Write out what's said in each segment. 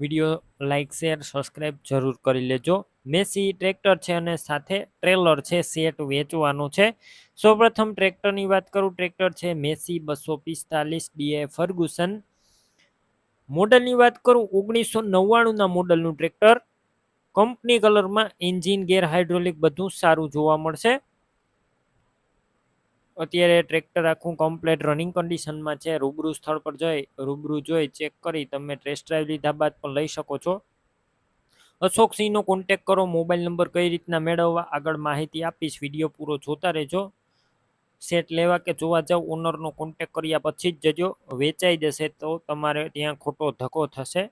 Video like share subscribe જરૂર કરી લેજો. મેસી ટ્રેક્ટર છે અને સાથે ટ્રેલર છે, સેટ વેચવાનું છે. સૌપ્રથમ ટ્રેક્ટરની વાત કરું, ટ્રેક્ટર છે મેસી બસો પિસ્તાલીસ ડીએ ફર્ગુસન. મોડલની વાત કરું, ઓગણીસો નવ્વાણુંના મોડલનું ટ્રેક્ટર. કંપની કલરમાં એન્જિન, ગેર હાઇડ્રોલિક બધું સારું જોવા મળશે. અત્યારે ટ્રેક્ટર આખું કમ્પ્લેટ રનિંગ કન્ડિશનમાં છે. રૂબરૂ સ્થળ પર જઈ, રૂબરૂ જોઈ ચેક કરી, તમે ટેસ્ટ ડ્રાઈવ લીધા બાદ પણ લઈ શકો છો. અશોક સિંહનો કોન્ટેક કરો મોબાઈલ નંબર કઈ રીતના મેળવવા, આગળ માહિતી આપીશ વીડિયો પૂરો જોતા રહેજો. સેટ લેવા કે જોવા જાવ ઓનરનો કોન્ટેક કર્યા પછી જ જજો. વેચાઈ જશે તો તમારે ત્યાં ખોટો ધક્કો થશે.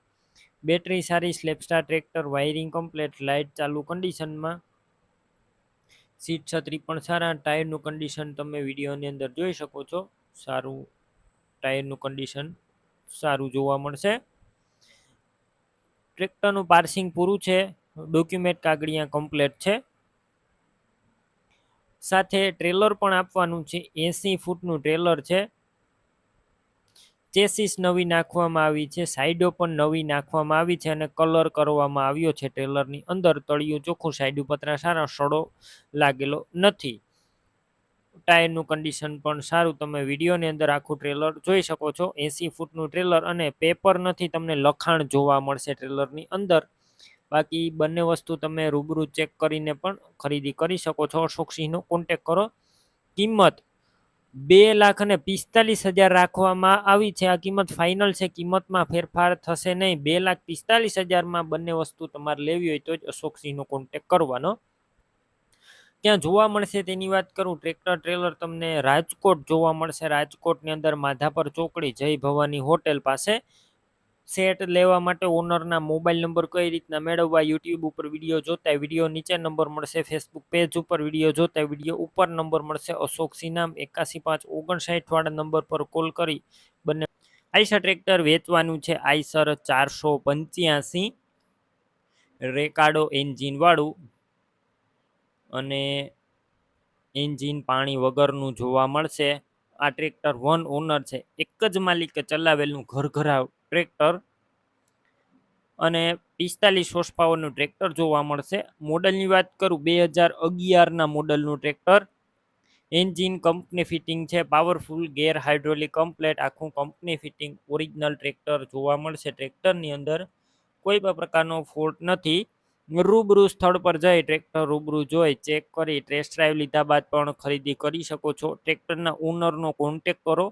બેટરી સારી self starter tractor wiring complete light ચાલુ કન્ડિશનમાં સીટ છત્રી પણ સારા, ટાયરનું કન્ડિશન તમે વિડીયોની અંદર જોઈ શકો છો. સારું ટાયરનું કન્ડિશન સારું જોવા મળશે. ટ્રેક્ટરનું પાર્સિંગ પૂરું છે, ડોક્યુમેન્ટ કાગળિયા કમ્પ્લેટ છે. સાથે ટ્રેલર પણ આપવાનું છે, એસી ફૂટનું ટ્રેલર છે. ચેસીસ નવી નાખવામાં આવી છે, સાઈડો પણ નવી નાખવામાં આવી છે અને કલર કરવામાં આવ્યો છે ટ્રેલરની અંદર. તળિયું ચોખ્ખું, સાઈડ પતરા સારા સડો લાગેલો નથી. ટાયરનું કન્ડિશન પણ સારું. તમે વિડીયોની અંદર આખું ટ્રેલર જોઈ શકો છો. એસી ફૂટનું ટ્રેલર અને પેપર નથી તમને લખાણ જોવા મળશે ટ્રેલરની અંદર. બાકી બંને વસ્તુ તમે રૂબરૂ ચેક કરીને પણ ખરીદી કરી શકો છો. અશોક સિંહનો કોન્ટેક કરો. કિંમત બે લાખ અને પિસ્તાલીસ હજાર રાખવામાં આવી છે. આ કિંમત ફાઇનલ છે. કિંમતમાં ફેરફાર થશે નહીં. બે લાખ પિસ્તાલીસ હજારમાં બંને વસ્તુ તમારે લેવી હોય તો જ અશોકસિંહનો કોન્ટેક કરવાનો. ત્યાં જોવા મળશે તેની વાત કરું. ટ્રેક્ટર ટ્રેલર તમને રાજકોટ જોવા મળશે. રાજકોટની અંદર માધાપર ચોકડી જય ભવાની હોટેલ પાસે. સેટ લેવા માટે ઓનરના મોબાઈલ નંબર કઈ રીતના મેળવવા, યુટ્યુબ ઉપર વીડિયો જોતા વીડિયો નીચે નંબર મળશે, ફેસબુક પેજ ઉપર વીડિયો જોતા વીડિયો ઉપર નંબર મળશે, અશોક સિનામ એકાસી પાંચ ઓગણસાઠ વાળા નંબર પર કોલ કરી બંને આઈસર ટ્રેક્ટર વેચવાનું છે, આઈસર ચારસો પંચ્યાસી રેકાડો એન્જિનવાળું અને એન્જિન પાણી વગરનું જોવા મળશે. આ ટ્રેક્ટર વન ઓનર છે, એક જ માલિકે ચલાવેલું ઘર ઘરાવ ટ્રેક્ટર અને પિસ્તાલીસ હોર્સ પાવરનું ટ્રેક્ટર જોવા મળશે. મોડલની વાત કરું, બે હજાર અગિયારના મોડલનું ટ્રેક્ટર એન્જિન કંપની ફિટિંગ છે પાવરફુલ ગેર હાઇડ્રોલિક કમ્પ્લેટ આખું કંપની ફિટિંગ ઓરિજિનલ ટ્રેક્ટર જોવા મળશે. ટ્રેક્ટરની અંદર કોઈ પણ પ્રકારનો ફોલ્ટ નથી. રૂબરૂ સ્થળ પર જઈ ટ્રેક્ટર રૂબરૂ જોઈ ચેક કરી ટેસ્ટ ડ્રાઈવ લીધા બાદ પણ ખરીદી કરી શકો છો. ટ્રેક્ટરના ઓનરનો કોન્ટેક કરો.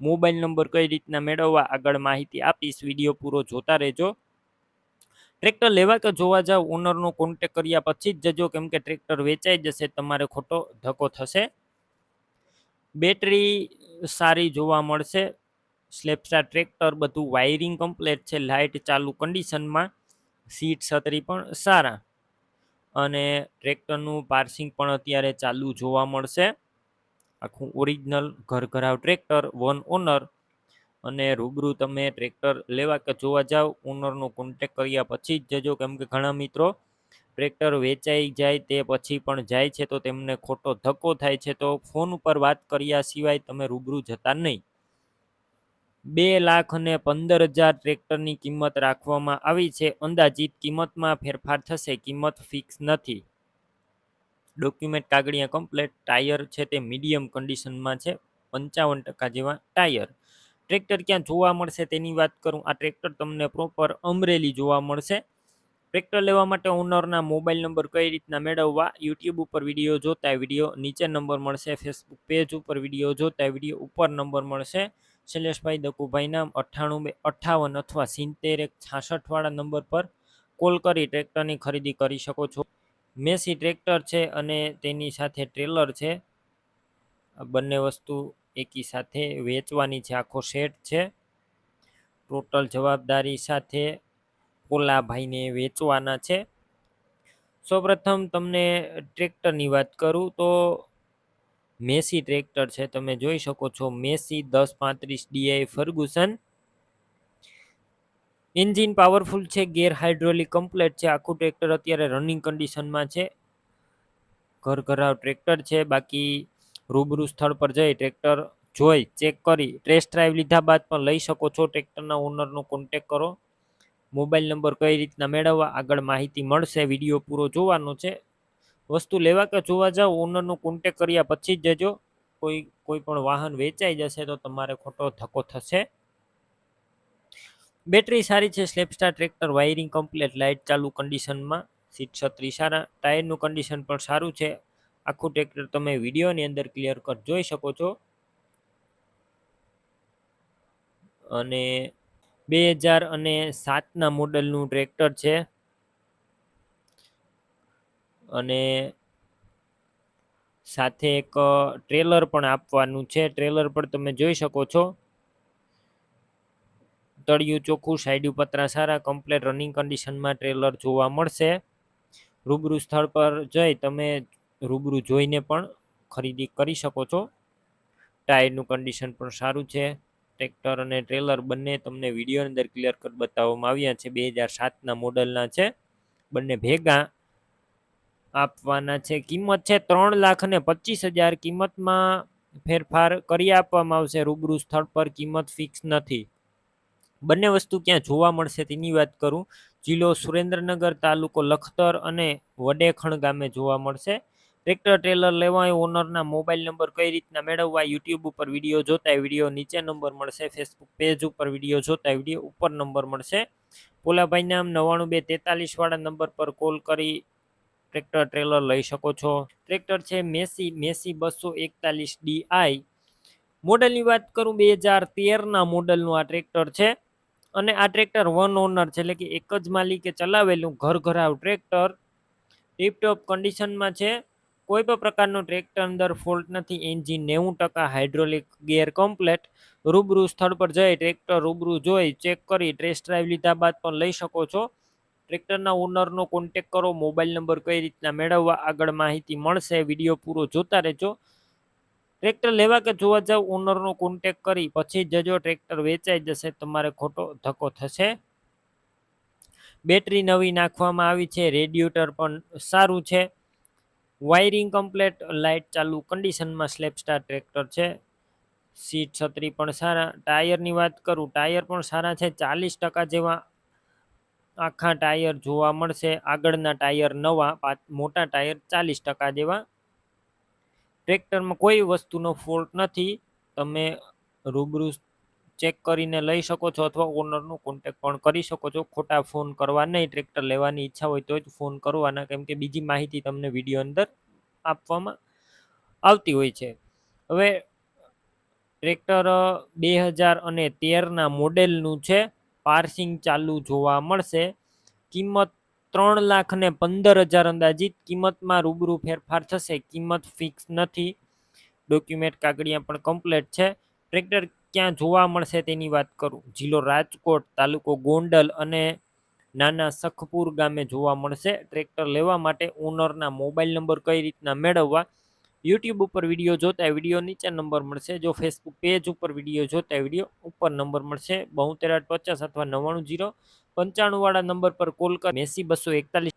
મોબાઈલ નંબર કઈ રીતના મેળવવા, આગળ માહિતી આપીશ. વીડિયો પૂરો જોતા રહેજો. ટ્રેક્ટર લેવા કે જોવા જાવ ઓનરનો કોન્ટેક કર્યા પછી જ જજો, કેમ કે ટ્રેક્ટર વેચાઈ જશે, તમારે ખોટો ધક્કો થશે. બેટરી સારી જોવા મળશે. સ્લેપસ્ટાર ટ્રેક્ટર બધું વાયરિંગ કમ્પ્લેટ છે લાઇટ ચાલુ કન્ડિશનમાં સીટ છત્રી પણ સારા. અને ટ્રેક્ટરનું પાર્સિંગ પણ અત્યારે ચાલુ જોવા મળશે. આખું ઓરિજિનલ ઘર ઘરાવ ટ્રેક્ટર વન ઓનર અને રૂબરૂ તમે ટ્રેક્ટર લેવા કે જોવા જાઓ ઓનરનો કોન્ટેક કર્યા પછી જ જજો. કેમ કે ઘણા મિત્રો ટ્રેક્ટર વેચાઈ જાય તે પછી પણ જાય છે તો તેમને ખોટો ધક્કો થાય છે. તો ફોન ઉપર વાત કર્યા સિવાય તમે રૂબરૂ જતા નહીં. બે લાખ અને પંદર હજાર ટ્રેક્ટરની કિંમત રાખવામાં આવી છે. અંદાજિત કિંમતમાં ફેરફાર થશે. કિંમત ફિક્સ નથી. ડોક્યુમેન્ટ કાગળિયા કમ્પ્લેટ ટાયર છે તે મીડિયમ કન્ડિશનમાં છે. પંચાવન ટકા જેવા ટાયર. ટ્રેક્ટર ક્યાં જોવા મળશે તેની વાત કરું. આ ટ્રેક્ટર તમને પ્રોપર અમરેલી જોવા મળશે. ટ્રેક્ટર લેવા માટે ઓનરના મોબાઈલ નંબર કઈ રીતના મેળવવા યુટ્યુબ ઉપર વીડિયો જોતા વીડિયો નીચે નંબર મળશે ફેસબુક પેજ ઉપર વીડિયો જોતા વીડિયો ઉપર નંબર મળશે. શૈલેષભાઈ દકુભાઈ નામ અઠ્ઠાણું બે, અઠ્ઠાવન અથવા સિત્તેર એક છાસઠવાળા નંબર પર કોલ કરી ટ્રેક્ટરની ખરીદી કરી શકો છો. મેસી ટ્રેક્ટર છે અને તેની સાથે ટ્રેલર છે. બંને વસ્તુ એકી સાથે વેચવાની છે આખો સેટ છે, ટોટલ જવાબદારી સાથે પોલાભાઈને વેચવાના છે. સૌપ્રથમ તમને ટ્રેક્ટરની વાત કરું તો મેસી ટ્રેક્ટર છે, તમે જોઈ શકો છો મેસી દસ પાંત્રીસ ડીઆઈ ફર્ગુસન. એન્જિન પાવરફુલ છે, ગેર હાઇડ્રોલિક કમ્પ્લેટ છે, આખું ટ્રેક્ટર અત્યારે રનિંગ કન્ડિશનમાં છે. ઘર ઘરાવ ટ્રેક્ટર છે, બાકી રૂબરૂ સ્થળ પર જઈ ટ્રેક્ટર જોઈ, ચેક કરી ટેસ્ટ ડ્રાઈવ લીધા બાદ પણ લઈ શકો છો. ટ્રેક્ટરના ઓનરનો કોન્ટેક કરો. મોબાઈલ નંબર કઈ રીતના મેળવવા આગળ માહિતી મળશે. વીડિયો પૂરો જોવાનો છે. વસ્તુ લેવા કે જોવા જાઓ ઓનરનો કોન્ટેક કર્યા પછી જ જજો. કોઈ કોઈ પણ વાહન વેચાઈ જશે તો તમારે ખોટો ધક્કો થશે. બેટરી સારી છે. Self starter tractor wiring complete light ચાલુ કન્ડિશનમાં સીટ છત્રી સારા ટાયરનું કન્ડિશન પણ સારું છે. આખું ટ્રેક્ટર તમે વિડીયોની અંદર ક્લિયર કટ જોઈ શકો છો. અને બે હજાર અને સાતના મોડલનું ટ્રેક્ટર છે. અને સાથે એક ટ્રેલર પણ આપવાનું છે. ટ્રેલર પર તમે જોઈ શકો છો. તળિયું ચોખ્ખું સાઈડ પતરા સારા કમ્પ્લેટ રનિંગ કન્ડિશનમાં ટ્રેલર જોવા મળશે. રૂબરૂ સ્થળ પર જઈ તમે રૂબરૂ જોઈને પણ ખરીદી કરી શકો છો. ટાયરનું કન્ડિશન પણ સારું છે. ટ્રેક્ટર અને ટ્રેલર બંને તમને વીડિયો અંદર ક્લિયર કટ બતાવવામાં આવ્યા છે. બે હજાર સાતના મોડલના છે. બંને ભેગા આપવાના છે. કિંમત છે ત્રણ લાખ અને પચીસ હજાર. કિંમતમાં ફેરફાર કરી આપવામાં આવશે. રૂબરૂ સ્થળ પર કિંમત ફિક્સ નથી. બંને વસ્તુ ક્યાં જોવા મળશે તેની વાત કરું. જિલ્લો સુરેન્દ્રનગર તાલુકો લખતર અને વડેખણ ગામે જોવા મળશે. ટ્રેક્ટર, ટ્રેલર લેવા ઓનરના મોબાઈલ નંબર કઈ રીતના મેળવવા યુટ્યુબ ઉપર વીડિયો જોતા વીડિયો નીચે નંબર મળશે, ફેસબુક પેજ ઉપર વીડિયો જોતા વીડિયો ઉપર નંબર મળશે. પોલાભાઈ નામ નવાણું બે તેતાલીસ વાળા નંબર પર કોલ કરી ટ્રેક્ટર, ટ્રેલર લઈ શકો છો. ટ્રેક્ટર છે મેસી મેસી બસો એકતાલીસ ડીઆઈ મોડલની વાત કરું બે હજાર તેરના મોડલનું, આ ટ્રેક્ટર છે. અને આ ટ્રેક્ટર વન ઓનર છે, એટલે કે એક જ માલિકે ચલાવેલું ઘર ઘરાવ ટ્રેક્ટર. ટીપટોપ કન્ડિશનમાં છે. કોઈ પણ પ્રકારનો ટ્રેક્ટર અંદર ફોલ્ટ નથી એન્જિન નેવું ટકા હાઇડ્રોલિક ગેર કમ્પ્લેટ રૂબરૂ સ્થળ પર જઈ ટ્રેક્ટર રૂબરૂ જોઈ ચેક કરી ટેસ્ટ ડ્રાઈવ લીધા બાદ પણ લઈ શકો છો. ટ્રેક્ટરના ઓનરનો કોન્ટેક કરો મોબાઈલ નંબર કઈ રીતના મેળવવા, આગળ માહિતી મળશે વીડિયો પૂરો જોતા રહેજો. ટ્રેક્ટર લેવા કે જોવા જાવ ઓનરનો કોન્ટેક કરી, પછી જજો ટ્રેક્ટર વેચાઈ જશે, તમારે ખોટો ધક્કો થશે. બેટરી નવી નાખવામાં આવી છે રેડિયેટર પણ સારું છે. વાયરિંગ કમ્પ્લેટ, લાઇટ ચાલુ, કન્ડિશનમાં સ્લેપ સ્ટાર ટ્રેક્ટર છે. સીટ છત્રી પણ સારા. ટાયરની વાત કરું, ટાયર પણ સારા છે. ચાલીસ ટકા જેવા આખા ટાયર જોવા મળશે. આગળના ટાયર નવા મોટા ટાયર ચાલીસ ટકા જેવા. ટ્રેક્ટરમાં કોઈ વસ્તુનો ફોલ્ટ નથી. તમે રૂબરૂ ચેક કરીને લઈ શકો છો અથવા ઓનરનો કોન્ટેક પણ કરી શકો છો. ખોટા ફોન કરવા નહીં ટ્રેક્ટર લેવાની ઈચ્છા હોય તો જ ફોન કરવાના, કેમ કે બીજી માહિતી તમને વીડિયો અંદર આપવામાં આવતી હોય છે. હવે ટ્રેક્ટર બે હજાર અને તેરના મોડેલનું છે પાર્સિંગ ચાલુ જોવા મળશે. કિંમત ત્રણ લાખ ને પંદર હજાર અંદાજિત, કિંમતમાં રૂબરૂ ફેરફાર થશે, કિંમત ફિક્સ નથી. ડોક્યુમેન્ટ કાગળિયા પણ કમ્પ્લેટ છે. ટ્રેક્ટર ક્યાં જોવા મળશે તેની વાત કરું. જિલ્લો રાજકોટ, તાલુકો ગોંડલ અને નાના સખપુર ગામે જોવા મળશે. ટ્રેક્ટર લેવા માટે ઓનરના મોબાઈલ નંબર કઈ રીતના મેળવવા? યુટ્યુબ ઉપર વીડિયો જોતા વીડિયો નીચે નંબર મળશે. જો ફેસબુક પેજ ઉપર વીડિયો જોતા વીડિયો ઉપર નંબર મળશે. બોતેર પચાસ અથવા નવ્વાણું જીરો પંચાણુંવાળા નંબર પર કોલ કર. મેસી બસો એકતાલીસ.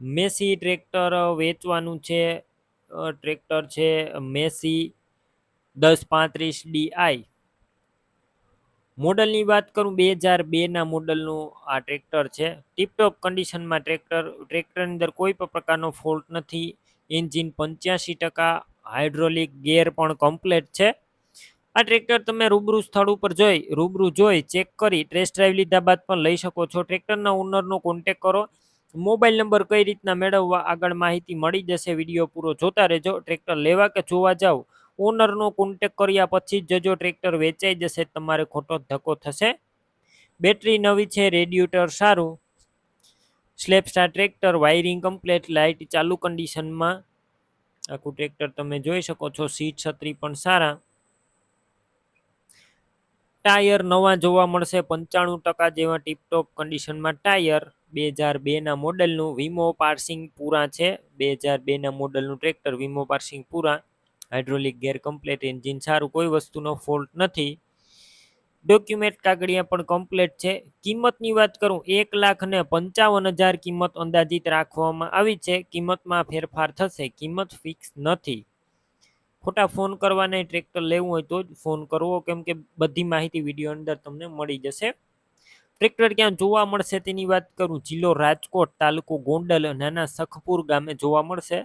મેસી ટ્રેક્ટર વેચવાનું છે ટ્રેક્ટર છે મેસી દસ પાંત્રીસ ડીઆઈ મોડલની વાત કરું, બે હજાર બેના મોડલનું આ ટ્રેક્ટર છે. ટીપટોપ કન્ડિશનમાં ટ્રેક્ટર, ટ્રેક્ટરની અંદર કોઈ પણ પ્રકારનો ફોલ્ટ નથી. એન્જિન પંચ્યાસી ટકા હાઇડ્રોલિક ગેર પણ કમ્પ્લેટ છે. આ ટ્રેક્ટર તમે રૂબરૂ સ્થળ ઉપર જોઈ, રૂબરૂ જોઈ ચેક કરી ટેસ્ટ ડ્રાઈવ લીધા બાદ પણ લઈ શકો છો. ટ્રેક્ટરના ઓનરનો કોન્ટેક કરો. મોબાઈલ નંબર કઈ રીતના મેળવવા, આગળ માહિતી મળી જશે. વીડિયો પૂરો જોતા રહેજો. ટ્રેક્ટર લેવા કે જોવા જાઓ ઓનરનો કોન્ટેક કર્યા પછી જ જજો ટ્રેક્ટર વેચાઈ જશે, તમારે ખોટો ધક્કો થશે. બેટરી નવી છે રેડ્યુટર સારું. Self starter tractor wiring complete light ચાલુ કન્ડિશનમાં આખું ટ્રેક્ટર તમે જોઈ શકો છો, સીટ છત્રી પણ સારા. ટાયર નવા જોવા મળશે, પંચાણું ટકા જેવા ટીપટોપ કન્ડિશનમાં ટાયર બે હજાર બેના મોડલનું વીમો પાર્સિંગ પૂરા છે. બે હજાર બેના મોડલનું ટ્રેક્ટર વીમો પાર્સિંગ પૂરા. હાઇડ્રોલિક ગેર કમ્પ્લેટ એન્જિન સારું કોઈ વસ્તુનો ફોલ્ટ નથી. ડોક્યુમેન્ટ કાગળિયા પણ કમ્પ્લેટ છે. કિંમતની વાત કરું, એક લાખ ને પંચાવન હજાર કિંમત અંદાજિત રાખવામાં આવી છે. કિંમતમાં ફેરફાર થશે, કિંમત ફિક્સ નથી. ખોટા ફોન કરવાને ટ્રેક્ટર લેવું હોય તો જ ફોન કરવો, કેમ કે બધી માહિતી વીડિયો અંદર તમને મળી જશે. ટ્રેક્ટર ક્યાં જોવા મળશે તેની વાત કરું, જિલ્લો રાજકોટ તાલુકો ગોંડલ નાના સખપુર ગામે જોવા મળશે.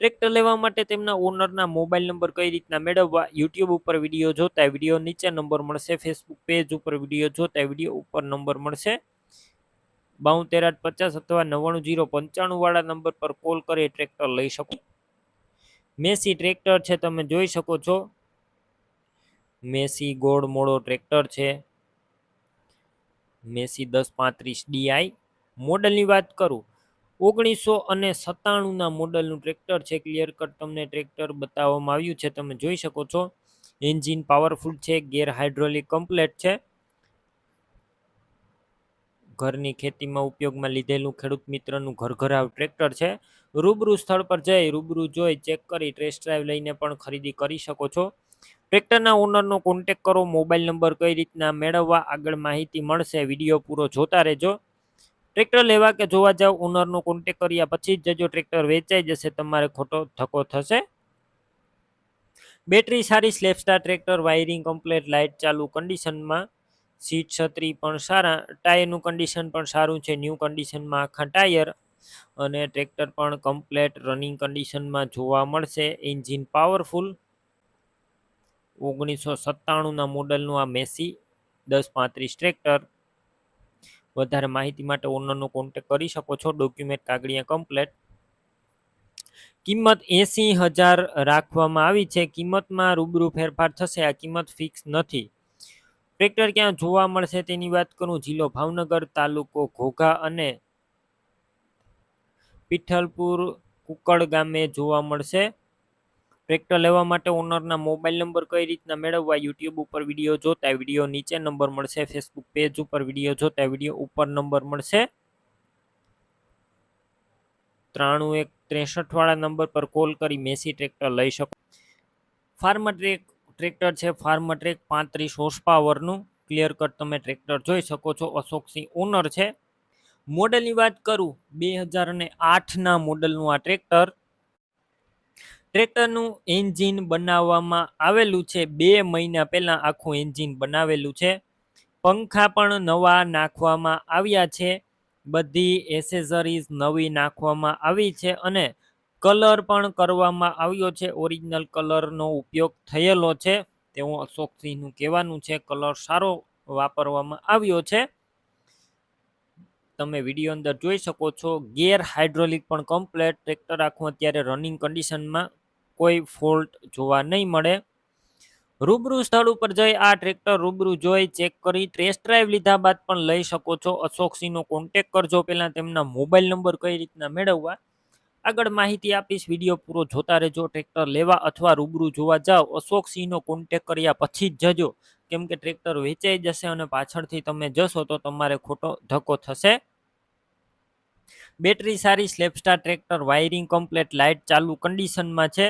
ટ્રેક્ટર લેવા માટે તેમના ઓનરના મોબાઈલ નંબર કઈ રીતના મેળવવા યુટ્યુબ ઉપર વીડિયો જોતા વીડિયો નીચે નંબર મળશે ફેસબુક પેજ ઉપર વીડિયો જોતા વીડિયો ઉપર નંબર મળશે. બાઉતેર આઠ પચાસ અથવા નવ્વાણું જીરો પંચાણું વાળા નંબર પર કોલ કરી ટ્રેક્ટર લઈ શકો. મેસી ટ્રેક્ટર છે, તમે જોઈ શકો છો. મેસી ગોળ મોડો ટ્રેક્ટર છે. મેસી દસ પાંત્રીસ ડીઆઈ મોડલની વાત કરું ઓગણીસો અને સત્તાણુંના મોડલનું ટ્રેક્ટર છે ક્લિયર કટ તમને ટ્રેક્ટર બતાવવામાં આવ્યું છે, તમે જોઈ શકો છો. એન્જિન પાવરફુલ છે, ગેર હાઇડ્રોલિક કમ્પ્લેટ છે. ઘરની ખેતીમાં ઉપયોગમાં લીધેલું ખેડૂત મિત્રનું ઘરઘરાવ ટ્રેક્ટર છે. રૂબરૂ સ્થળ પર જઈ, રૂબરૂ જોઈ, ચેક કરી ટેસ્ટ ડ્રાઈવ લઈને પણ ખરીદી કરી શકો છો. ટ્રેક્ટરના ઓનરનો કોન્ટેક કરો મોબાઈલ નંબર કઈ રીતના મેળવવા, આગળ માહિતી મળશે, વીડિયો પૂરો જોતા રહેજો. ટ્રેક્ટર લેવા કે જોવા જાવ ઓનરનો કોન્ટેક કર્યા પછી જ જજો ટ્રેક્ટર વેચાઈ જશે, તમારે ખોટો ધક્કો થશે? બેટરી સારી self starter tractor wiring complete light ચાલુ કન્ડિશનમાં સીટ છત્રી પણ સારા ટાયરનું કન્ડિશન પણ સારું છે ન્યૂ કન્ડિશનમાં આખા ટાયર અને ટ્રેક્ટર પણ કમ્પ્લેટ રનિંગ કન્ડિશનમાં જોવા મળશે એન્જિન પાવરફુલ ઓગણીસો સત્તાણુંના મોડલનું આ મેસી દસ પાંત્રીસ ટ્રેક્ટર વધારે માહિતી માટે ઓનરનો કોન્ટેક કરી શકો છો. ડોક્યુમેન્ટ કાગળિયા કમ્પ્લેટ કિંમત એસી હજાર રાખવામાં આવી છે. કિંમતમાં રૂબરૂ ફેરફાર થશે. આ કિંમત ફિક્સ નથી. ટ્રેક્ટર ક્યાં જોવા મળશે તેની વાત કરું. જિલ્લો ભાવનગર, તાલુકો ઘોઘા અને પીઠલપુર કુકડ ગામે જોવા મળશે. ટ્રેક્ટર લેવા માટે ઓનરના મોબાઈલ નંબર કઈ રીતના મેળવવા યુટ્યુબ ઉપર વીડિયો જોતા વીડિયો નીચે નંબર મળશે ફેસબુક પેજ ઉપર વીડિયો જોતા વીડિયો ઉપર નંબર મળશે. ત્રાણું એક ત્રેસઠ વાળા નંબર પર કોલ કરી મેસી ટ્રેક્ટર લઈ શકો. ફાર્મ ટ્રેક ટ્રેક્ટર છે ફાર્મ ટ્રેક પાંત્રીસ હોર્સ ક્લિયર કટ તમે ટ્રેક્ટર જોઈ શકો છો અશોકસિંહ ઓનર છે. મોડલની વાત કરું, બે હજાર અને આઠના મોડલનું આ ટ્રેક્ટર ટ્રેક્ટરનું એન્જિન બનાવવામાં આવેલું છે. બે મહિના પહેલાં આખું એન્જિન બનાવેલું છે. પંખા પણ નવા નાખવામાં આવ્યા છે. બધી એસેસરીઝ નવી નાખવામાં આવી છે અને કલર પણ કરવામાં આવ્યો છે. ઓરિજિનલ કલરનો ઉપયોગ થયેલો છે. તેવું અશોકસિંહનું કહેવાનું છે. કલર સારો વાપરવામાં આવ્યો છે. તમે વીડિયો અંદર જોઈ શકો છો. ગેર હાઇડ્રોલિક પણ કમ્પ્લેટ ટ્રેક્ટર આખું અત્યારે રનિંગ કન્ડિશનમાં કોઈ ફોલ્ટ જોવા નહીં મળે. રૂબરૂ સ્થળ ઉપર જઈ આ ટ્રેક્ટર રૂબરૂ જોઈ ચેક કરી ટેસ્ટ ડ્રાઈવ લીધા બાદ પણ લઈ શકો છો. અશોકસિંહનો કોન્ટેક કરજો. પહેલાં તેમના મોબાઈલ નંબર કઈ રીતના મેળવવા. આગળ માહિતી આપીશ. વીડિયો પૂરો જોતા રહેજો. ટ્રેક્ટર લેવા અથવા રૂબરૂ જોવા જાઓ. અશોકસિંહનો કોન્ટેક કર્યા પછી જ જજો. કેમ કે ટ્રેક્ટર વેચાઈ જશે અને પાછળથી તમે જશો તો તમારે ખોટો ધક્કો થશે. બેટરી સારી self starter tractor wiring complete light ચાલુ કન્ડિશનમાં છે.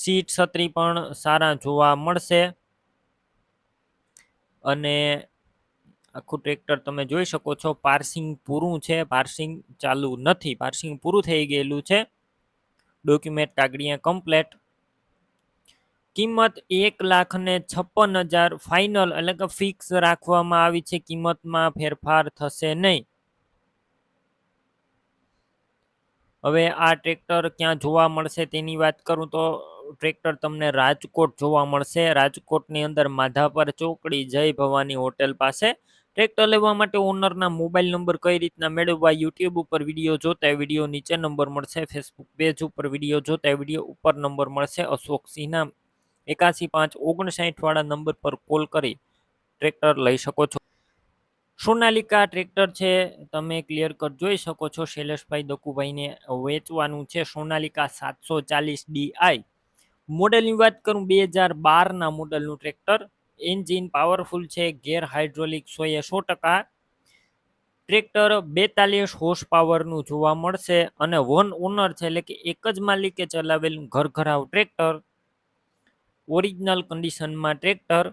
સીટ છત્રી પણ સારા જોવા મળશે. અને આખું ટ્રેક્ટર તમે જોઈ શકો છો, પાર્સિંગ પૂરું છે, પાર્સિંગ ચાલુ નથી, પાર્સિંગ પૂરું થઈ ગયેલું છે. ડોક્યુમેન્ટ કાગળિયા કમ્પ્લેટ. કિંમત એક લાખ ને છપ્પન હજાર ફાઇનલ, એટલે કે ફિક્સ રાખવામાં આવી છે, કિંમતમાં ફેરફાર થશે નહીં. હવે આ ટ્રેક્ટર ક્યાં જોવા મળશે તેની વાત કરું તો ટ્રેક્ટર તમને રાજકોટ જોવા મળશે. રાજકોટની અંદર માધાપર ચોકડી, જય ભવાની હોટેલ પાસે. ટ્રેક્ટર લેવા માટે ઓનરના મોબાઈલ નંબર કઈ રીતના મેળવવા યુટ્યુબ ઉપર વીડિયો જોતા વીડિયો નીચે નંબર મળશે. ફેસબુક પેજ ઉપર વીડિયો જોતા વીડિયો ઉપર નંબર મળશે. અશોક સિંહના એકાસી પાંચ ઓગણસાઠ વાળા નંબર પર કોલ કરી ટ્રેક્ટર લઈ શકો છો. સોનાલિકા ટ્રેક્ટર છે, તમે ક્લિયર કટ જોઈ શકો છો. શૈલેષભાઈ દકુભાઈને વેચવાનું છે. સોનાલિકા સાતસો ચાલીસ ડીઆઈ મોડલની વાત કરું, બે હજાર બારના મોડલનું ટ્રેક્ટર. એન્જિન પાવરફુલ છે, ગેર હાઇડ્રોલિક સોએ સો ટકા. ટ્રેક્ટર બેતાલીસ હોર્સ પાવરનું જોવા મળશે અને વન ઓનર છે એટલે કે એક જ માલિકે ચલાવેલું ઘર ઘરાવ ટ્રેક્ટર. ઓરિજિનલ કન્ડિશનમાં ટ્રેક્ટર.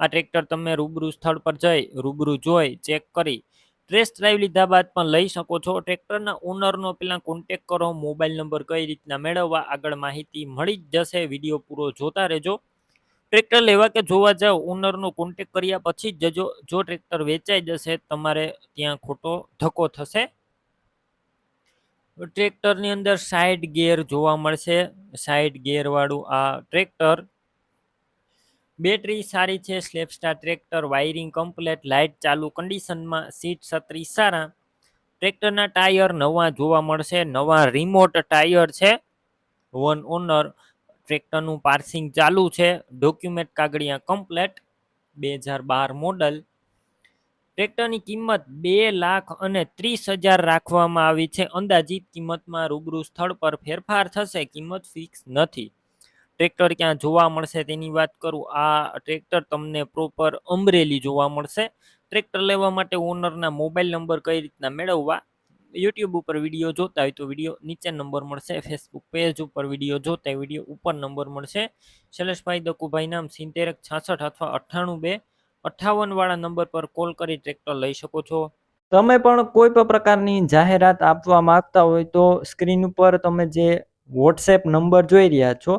આ ટ્રેક્ટર તમે રૂબરૂ સ્થળ પર જઈ, રૂબરૂ જોઈ, ચેક કરી ટેસ્ટ ડ્રાઈવ લીધા બાદ પણ લઈ શકો છો. ટ્રેક્ટરના ઓનરનો પહેલાં કોન્ટેક કરો. મોબાઈલ નંબર કઈ રીતના મેળવવા આગળ માહિતી મળી જ જશે. વીડિયો પૂરો જોતા રહેજો. ટ્રેક્ટર લેવા કે જોવા જાવ ઓનરનો કોન્ટેક કર્યા પછી જ જજો જો ટ્રેક્ટર વેચાઈ જશે, તમારે ત્યાં ખોટો ધક્કો થશે. ટ્રેક્ટરની અંદર સાઈડ ગેર જોવા મળશે. સાઈડ ગેરવાળું આ ટ્રેક્ટર બેટરી સારી છે self starter tractor wiring complete light ચાલુ કન્ડિશનમાં સીટ છત્રી સારા. ટ્રેક્ટરના ટાયર નવા જોવા મળશે, નવા રિમોટ ટાયર છે. વન ઓનર ટ્રેક્ટરનું પાર્સિંગ ચાલુ છે ડોક્યુમેન્ટ કાગળિયા કમ્પ્લેટ બે હજાર બાર મોડલ ટ્રેક્ટરની કિંમત બે લાખ અને ત્રીસ હજાર રાખવામાં આવી છે, અંદાજિત કિંમતમાં રૂબરૂ સ્થળ પર ફેરફાર થશે, કિંમત ફિક્સ નથી. ટ્રેક્ટર ક્યાં જોવા મળશે તેની વાત કરું. આ ટ્રેક્ટર તમને પ્રોપર અમરેલી જોવા મળશે. ટ્રેક્ટર લેવા માટે ઓનરના મોબાઈલ નંબર કઈ રીતના મેળવવા યુટ્યુબ ઉપર વીડિયો જોતા હોય તો વીડિયો નીચે નંબર મળશે ફેસબુક પેજ ઉપર વીડિયો જોતા હોય વીડિયો ઉપર નંબર મળશે. શૈલેષભાઈ દકુભાઈ નામ સિત્તેર, છાસઠ અથવા અઠ્ઠાણું બે, અઠ્ઠાવન વાળા નંબર પર કોલ કરી ટ્રેક્ટર લઈ શકો છો. તમે પણ કોઈ પણ પ્રકારની જાહેરાત આપવા માંગતા હોય તો સ્ક્રીન ઉપર તમે જે વોટ્સએપ નંબર જોઈ રહ્યા છો